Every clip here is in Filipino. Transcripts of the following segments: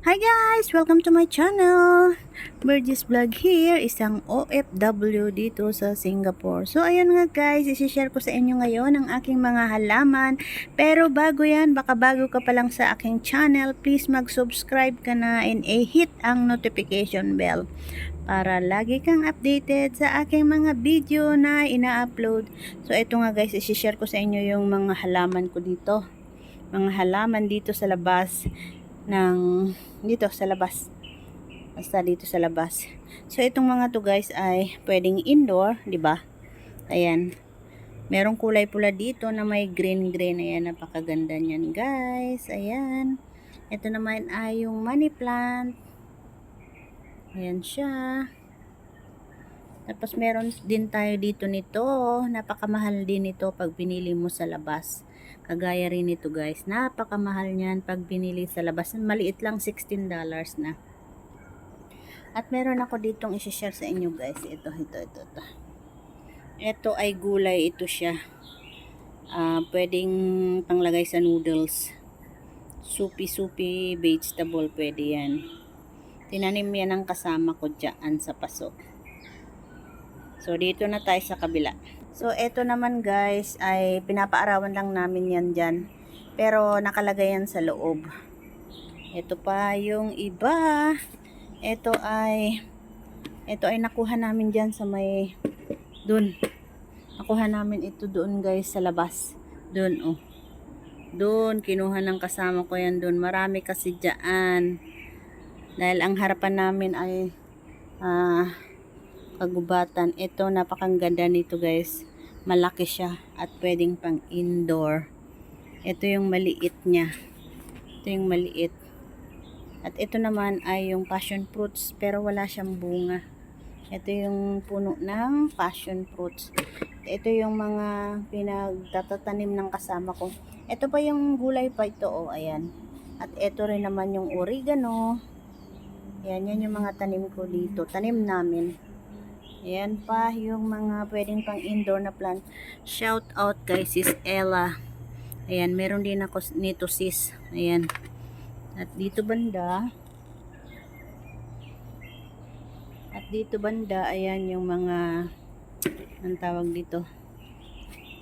Hi guys! Welcome to my channel! Burgess Vlog here, isang OFW dito sa Singapore. So ayun nga guys, isi-share ko sa inyo ngayon ang aking mga halaman. Pero bago yan, baka bago ka pa lang sa aking channel, please mag-subscribe ka na and i-hit ang notification bell para lagi kang updated sa aking mga video na ina-upload. So ito nga guys, isi-share ko sa inyo yung mga halaman ko dito. Mga halaman dito sa labas ng dito sa labas. Basta dito sa labas. So itong mga to guys ay pwedeng indoor di ba? Ayan. Merong kulay pula dito na may green green. Ayan napakaganda niyan guys. Ayan. Ito naman ay yung money plant. Ayan siya. Tapos meron din tayo dito nito. Napakamahal din ito pag binili mo sa labas Kagaya rin nito guys. Napakamahal niyan pag binili sa labas. Maliit lang $16 na. At meron ako ditong isi-share sa inyo guys. Ito, ito, ito, ito. Ito ay gulay. Ito siya. Uh, pwedeng panglagay sa noodles. Soupy-soupy vegetable. Pwede yan. Tinanim yan ang kasama ko dyan sa paso. So, dito na tayo sa kabila. So, eto naman guys, ay pinapaarawan lang namin yan dyan. Pero, nakalagay yan sa loob. Ito pa yung iba. Ito ay, ito ay nakuha namin dyan sa may, dun. Nakuha namin ito doon guys sa labas. Dun, oh. Doon, kinuha ng kasama ko yan doon. Marami kasi dyan. Dahil ang harapan namin ay, ah, uh, kagubatan. Ito, napakaganda nito guys. Malaki siya at pwedeng pang indoor. Ito yung maliit niya. Ito yung maliit. At ito naman ay yung passion fruits pero wala siyang bunga. Ito yung puno ng passion fruits. Ito yung mga pinagtatatanim ng kasama ko. Ito pa yung gulay pa ito, oh, ayan. At ito rin naman yung oregano. Ayan, yan yung mga tanim ko dito. Tanim namin. Ayan pa yung mga pwedeng pang indoor na plant. Shout out kay sis Ella. Ayan, meron din ako nito sis. Ayan. At dito banda. At dito banda, ayan yung mga ang tawag dito.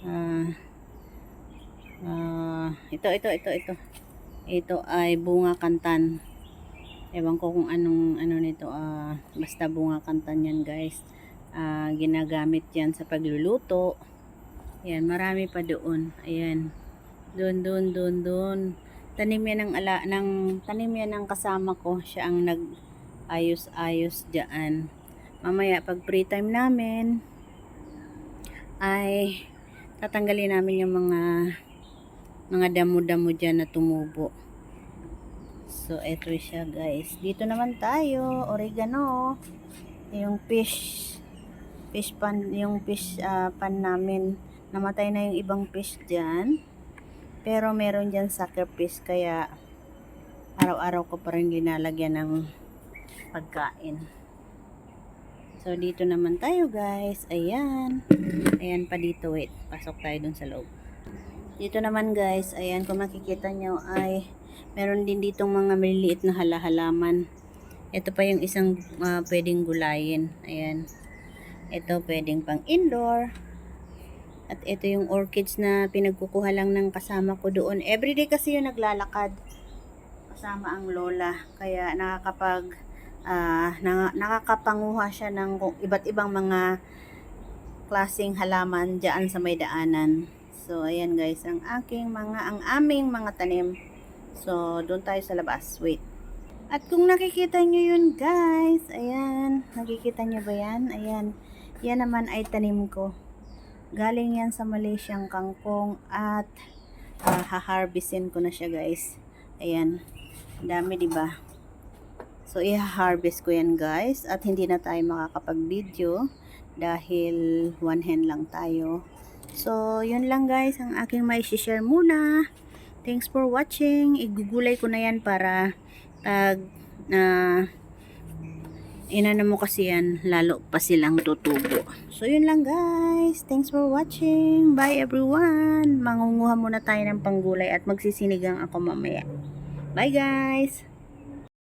Uh, uh, ito, ito, ito, ito. Ito ay bunga kantan. Ewan ko kung anong ano nito. Uh, basta bunga kantan yan guys uh, ginagamit yan sa pagluluto. Yan marami pa doon. Ayan. Doon doon doon doon. Tanim yan ng ala ng tanim yan ng kasama ko. Siya ang nag ayos ayos diyan mamaya pag free time namin ay tatanggalin namin yung mga mga damo-damo dyan na tumubo. So eto siya guys. Dito naman tayo. Oregano. Yung fish fish pan, yung fish uh, pan namin. Namatay na yung ibang fish dyan. Pero meron dyan sucker fish kaya araw-araw ko pa rin linalagyan ng pagkain. So, dito naman tayo guys. Ayan. Ayan pa dito. Wait. Pasok tayo dun sa loob. Dito naman guys. Ayan. Kung makikita nyo ay meron din ditong mga maliliit na halahalaman. Ito pa yung isang uh, pwedeng gulayin. Ayan. Ito pwedeng pang indoor. At ito yung orchids na pinagkukuha lang ng kasama ko doon. Everyday kasi yung naglalakad kasama ang lola. Kaya nakakapag uh, nakakapanguha siya ng iba't ibang mga klaseng halaman diyan sa may daanan. So ayan guys, ang aking mga ang aming mga tanim. So doon tayo sa labas. Wait. At kung nakikita nyo yun guys, ayan, nakikita nyo ba yan? Ayan, yan naman ay tanim ko. Galing yan sa Malaysiang kangkong at uh, ha-harvestin ko na siya guys. Ayan. Dami 'di ba? So i-harvest ko yan guys at hindi na tayo makakapag-video dahil one hand lang tayo. So yun lang guys ang aking may share muna. Thanks for watching. Igugulay ko na yan para pag uh, inano mo kasi yan, lalo pa silang tutubo. So, yun lang guys. Thanks for watching. Bye everyone. Mangunguha muna tayo ng panggulay at magsisinigang ako mamaya. Bye guys!